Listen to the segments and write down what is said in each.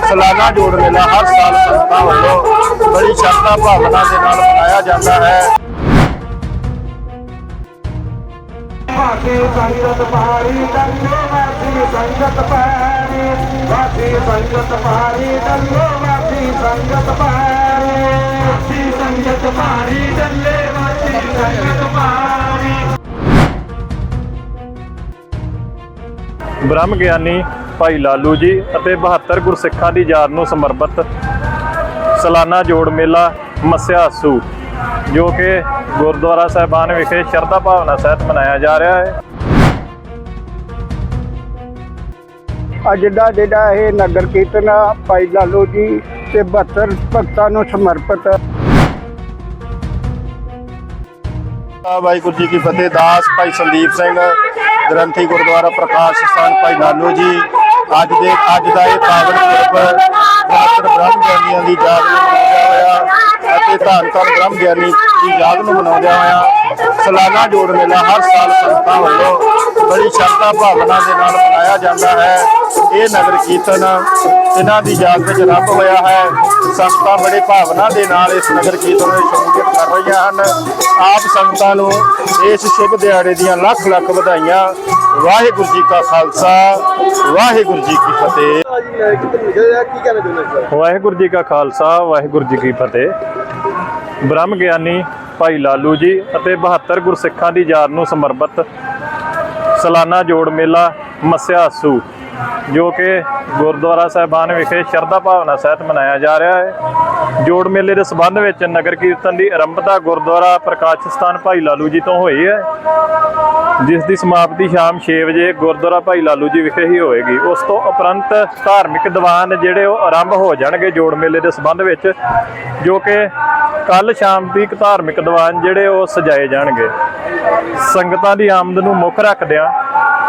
ਸਾਲਾਨਾ ਜੋੜ ਮੇਲਾ ਹਰ ਸਾਲ ਸੰਗਤਾਂ ਵੱਲੋਂ ਬੜੀ ਸ਼ਰਧਾ ਭਾਵਨਾ ਦੇ ਨਾਲ ਮਨਾਇਆ ਜਾਂਦਾ ਹੈ। ਸੰਗਤ ਸੰਗਤ ਭਾਰੀ। ਬ੍ਰਹਮ ਗਿਆਨੀ ਭਾਈ ਲਾਲੂ ਜੀ ਅਤੇ 72 ਗੁਰਸਿੱਖਾਂ ਦੀ ਯਾਦ ਨੂੰ ਸਮਰਪਿਤ ਸਾਲਾਨਾ ਜੋੜ ਮੇਲਾ ਮੱਸਿਆ ਆਸੂ ਜੋ ਕਿ ਗੁਰਦੁਆਰਾ ਸਾਹਿਬਾਨ ਵਿਖੇ ਸ਼ਰਧਾ ਭਾਵਨਾ ਸਹਿਤ ਮਨਾਇਆ ਜਾ ਰਿਹਾ ਹੈ। ਅੱਜ ਦਾ ਜਿਹੜਾ ਇਹ ਨਗਰ ਕੀਰਤਨ ਆ, ਭਾਈ ਲਾਲੋ ਜੀ ਤੇ 72 ਭਗਤਾਂ ਨੂੰ ਸਮਰਪਿਤ। ਵਾਹਿਗੁਰੂ ਜੀ ਕੀ ਫਤਿਹ ਦਾਸ ਭਾਈ ਸੰਦੀਪ ਸਿੰਘ ਗ੍ਰੰਥੀ ਗੁਰਦੁਆਰਾ ਪ੍ਰਕਾਸ਼ ਸਥਾਨ ਭਾਈ ਲਾਲੂ ਜੀ। ਅੱਜ ਦੇ ਅੱਜ ਦਾ ਇਹ ਪਾਵਨ ਪੁਰਬ ਡਾਕਟਰ ਬ੍ਰਹਮ ਗਿਆਨੀਆਂ ਦੀ ਯਾਦ ਨੂੰ ਮਨਾਉਂਦਿਆਂ ਹੋਇਆ ਅਤੇ ਧੰਨ ਧੰਨ ਬ੍ਰਹਮ ਗਿਆਨੀ ਦੀ ਯਾਦ ਨੂੰ ਮਨਾਉਂਦਿਆਂ ਹੋਇਆ। ਸਾਲਾਨਾ ਜੋੜ ਮੇਲਾ ਹਰ ਸਾਲ ਸੰਗਤਾਂ ਵੱਲੋਂ ਬੜੀ ਸ਼ਰਧਾ ਭਾਵਨਾ ਦੇ ਨਾਲ ਮਨਾਇਆ ਜਾਂਦਾ ਹੈ। ਇਹ ਨਗਰ ਕੀਰਤਨ ਇਹਨਾਂ ਦੀ ਯਾਦ ਵਿੱਚ ਰੱਬ ਹੋਇਆ ਹੈ। ਸੰਗਤਾਂ ਬੜੇ ਭਾਵਨਾ ਦੇ ਨਾਲ ਇਸ ਨਗਰ ਕੀਰਤਨ ਵਿੱਚ ਸ਼ਮੂਲੀਅਤ ਕਰ ਰਹੀਆਂ ਹਨ। ਆਪ ਸੰਗਤਾਂ ਨੂੰ ਇਸ ਸ਼ੁਭ ਦਿਹਾੜੇ ਦੀਆਂ ਲੱਖ ਲੱਖ ਵਧਾਈਆਂ ਵਾਹਿਗੁਰੂ ਜੀ ਕਾ ਖਾਲਸਾ, ਵਾਹਿਗੁਰੂ ਜੀ ਕੀ ਫਤਿਹ। ਵਾਹਿਗੁਰੂ ਜੀ ਕਾ ਖਾਲਸਾ, ਵਾਹਿਗੁਰੂ ਜੀ ਕੀ ਫਤਿਹ। ਬ੍ਰਹਮ ਗਿਆਨੀ ਭਾਈ ਲਾਲੂ ਜੀ ਅਤੇ 72 ਗੁਰਸਿੱਖਾਂ ਦੀ ਯਾਦ ਨੂੰ ਸਮਰਪਿਤ ਸਾਲਾਨਾ ਜੋੜ ਮੇਲਾ ਮੱਸਿਆ ਜੋ ਕਿ ਗੁਰਦੁਆਰਾ ਸਾਹਿਬਾਨ ਵਿਖੇ ਸ਼ਰਧਾ ਭਾਵਨਾ ਸਹਿਤ ਮਨਾਇਆ ਜਾ ਰਿਹਾ ਹੈ। ਜੋੜ ਮੇਲੇ ਦੇ ਸਬੰਧ ਵਿੱਚ ਨਗਰ ਕੀਰਤਨ ਦੀ ਆਰੰਭਤਾ ਗੁਰਦੁਆਰਾ ਪ੍ਰਕਾਸ਼ ਸਥਾਨ ਭਾਈ ਲਾਲੂ ਜੀ ਤੋਂ ਹੋਈ ਹੈ। ਜਿਸ ਦੀ ਸਮਾਪਤੀ ਸ਼ਾਮ 6 ਵਜੇ ਗੁਰਦੁਆਰਾ ਭਾਈ ਲਾਲੂ ਜੀ ਵਿਖੇ ਹੀ ਹੋਏਗੀ। ਉਸ ਤੋਂ ਉਪਰੰਤ ਧਾਰਮਿਕ ਦੀਵਾਨ ਜਿਹੜੇ ਉਹ ਆਰੰਭ ਹੋ ਜਾਣਗੇ ਜੋੜ ਮੇਲੇ ਦੇ ਸਬੰਧ ਵਿੱਚ, ਜੋ ਕਿ ਕੱਲ ਸ਼ਾਮ ਤੀਕ ਧਾਰਮਿਕ ਦੀਵਾਨ ਜਿਹੜੇ ਉਹ ਸਜਾਏ ਜਾਣਗੇ। ਸੰਗਤਾਂ ਦੀ ਆਮਦ ਨੂੰ ਮੁੱਖ ਰੱਖਦਿਆਂ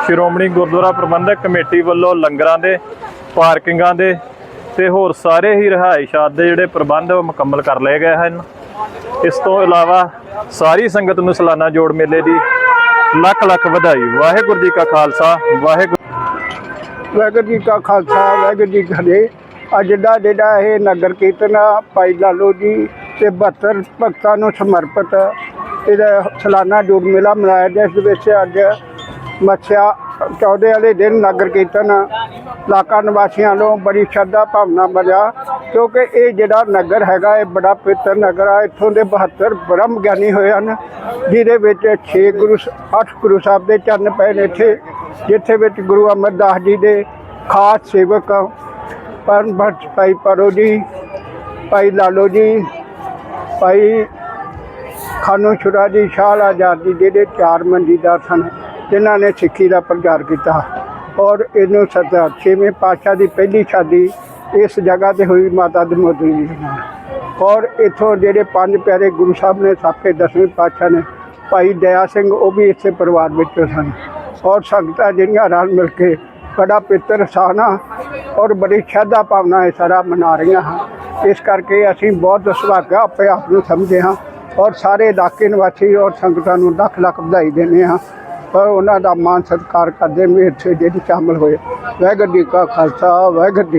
ਸ਼੍ਰੋਮਣੀ ਗੁਰਦੁਆਰਾ ਪ੍ਰਬੰਧਕ ਕਮੇਟੀ ਵੱਲੋਂ ਲੰਗਰਾਂ ਦੇ ਪਾਰਕਿੰਗਾਂ ਦੇ ਤੇ ਹੋਰ ਸਾਰੇ ਹੀ ਰਿਹਾਇਸ਼ਾਤ ਦੇ ਜਿਹੜੇ ਪ੍ਰਬੰਧ ਉਹ ਮੁਕੰਮਲ ਕਰ ਲਏ ਗਏ ਹਨ। ਇਸ ਤੋਂ ਇਲਾਵਾ ਸਾਰੀ ਸੰਗਤ ਨੂੰ ਸਾਲਾਨਾ ਜੋੜ ਮੇਲੇ ਦੀ ਲੱਖ ਲੱਖ ਵਧਾਈ। ਵਾਹਿਗੁਰੂ ਜੀ ਕਾ ਖਾਲਸਾ ਵਾਹਿਗੁਰੂ ਵਾਹਿਗੁਰੂ ਜੀ ਕਾ ਖਾਲਸਾ ਵਾਹਿਗੁਰੂ ਜੀ ਕੀ ਫਤਿਹ। ਅੱਜ ਦਾ ਜਿਹੜਾ ਇਹ ਨਗਰ ਕੀਰਤਨ ਆ, ਭਾਈ ਲਾਲੋ ਜੀ ਤੇ 72 ਭਗਤਾਂ ਨੂੰ ਸਮਰਪਿਤ ਇਹਦਾ ਸਾਲਾਨਾ ਜੋੜ ਮੇਲਾ ਮਨਾਇਆ ਗਿਆ। ਇਸ ਵਿੱਚ ਅੱਜ ਮੱਸਿਆ ਚੌਦੇ ਵਾਲੇ ਦਿਨ ਨਗਰ ਕੀਰਤਨ ਇਲਾਕਾ ਨਿਵਾਸੀਆਂ ਨੂੰ ਬੜੀ ਸ਼ਰਧਾ ਭਾਵਨਾ ਬਲਿਆ ਕਿਉਂਕਿ ਇਹ ਜਿਹੜਾ ਨਗਰ ਹੈਗਾ, ਇਹ ਬੜਾ ਪਵਿੱਤਰ ਨਗਰ ਆ, ਇੱਥੋਂ ਦੇ 72 ਬ੍ਰਹਮ ਗਿਆਨੀ ਹੋਏ ਹਨ, ਜਿਹਦੇ ਵਿੱਚ 6 ਗੁਰੂ 8 ਗੁਰੂ ਸਾਹਿਬ ਦੇ ਚਰਨ ਪਏ ਨੇ ਇੱਥੇ, ਜਿੱਥੇ ਵਿੱਚ ਗੁਰੂ ਅਮਰਦਾਸ ਜੀ ਦੇ ਖਾਸ ਸੇਵਕ ਪਰਮ ਭਗਤ ਭਾਈ ਪਰੋ ਜੀ, ਭਾਈ ਲਾਲੋ ਜੀ, ਭਾਈ ਖਾਨੋ ਛੁਰਾ ਜੀ, ਸ਼ਾਹ ਆਜ਼ਾਦ ਜੀ ਜਿਹੜੇ ਚਾਰ ਮੰਜੀਦਾਰ ਸਨ। ਜਿਨ੍ਹਾਂ ਨੇ ਸਿੱਖੀ ਦਾ ਪ੍ਰਚਾਰ ਕੀਤਾ ਔਰ ਇਹਨੂੰ ਸਦਾ ਛੇਵੇਂ ਪਾਤਸ਼ਾਹ ਦੀ ਪਹਿਲੀ ਸ਼ਾਦੀ ਇਸ ਜਗ੍ਹਾ ਤੇ ਹੋਈ ਮਾਤਾ ਦੀ ਮੋਦੀ ਜੀ ਨਾਲ ਔਰ ਇਥੋਂ ਜਿਹੜੇ ਪੰਜ ਪਿਆਰੇ ਗੁਰੂ ਸਾਹਿਬ ਨੇ ਸਾਕੇ ਦਸਵੇਂ ਪਾਤਸ਼ਾਹ ਨੇ, ਭਾਈ ਦਇਆ ਸਿੰਘ ਉਹ ਵੀ ਇਸੇ ਪਰਿਵਾਰ ਵਿੱਚੋਂ ਸਨ। ਔਰ ਸੰਗਤਾਂ ਜਿਹੜੀਆਂ ਰਲ ਮਿਲ ਕੇ ਬੜਾ ਪਿੱਤਰ ਸਾਨਾ ਔਰ ਬੜੀ ਸ਼ਰਧਾ ਭਾਵਨਾ ਇਹ ਸਾਰਾ ਮਨਾ ਰਹੀਆਂ ਹਨ। ਇਸ ਕਰਕੇ ਅਸੀਂ ਬਹੁਤ ਸੁਭਾਗਾ ਆਪਣੇ ਆਪ ਨੂੰ ਸਮਝਦੇ ਹਾਂ ਔਰ ਸਾਰੇ ਇਲਾਕੇ ਨਿਵਾਸੀ ਔਰ ਸੰਗਤਾਂ ਨੂੰ ਲੱਖ ਲੱਖ ਵਧਾਈ ਦਿੰਦੇ ਹਾਂ। ਪਰ ਉਹਨਾਂ ਦਾ ਮਾਨ ਸਤਿਕਾਰ ਕਰਦੇ ਮੇਰ ਸੇ ਜਿਹੜੇ ਸ਼ਾਮਲ ਹੋਏ। ਵਾਹਿਗੁਰੂ ਜੀ ਕਾ ਖਾਲਸਾ, ਵਾਹਿਗੁਰੂ ਜੀ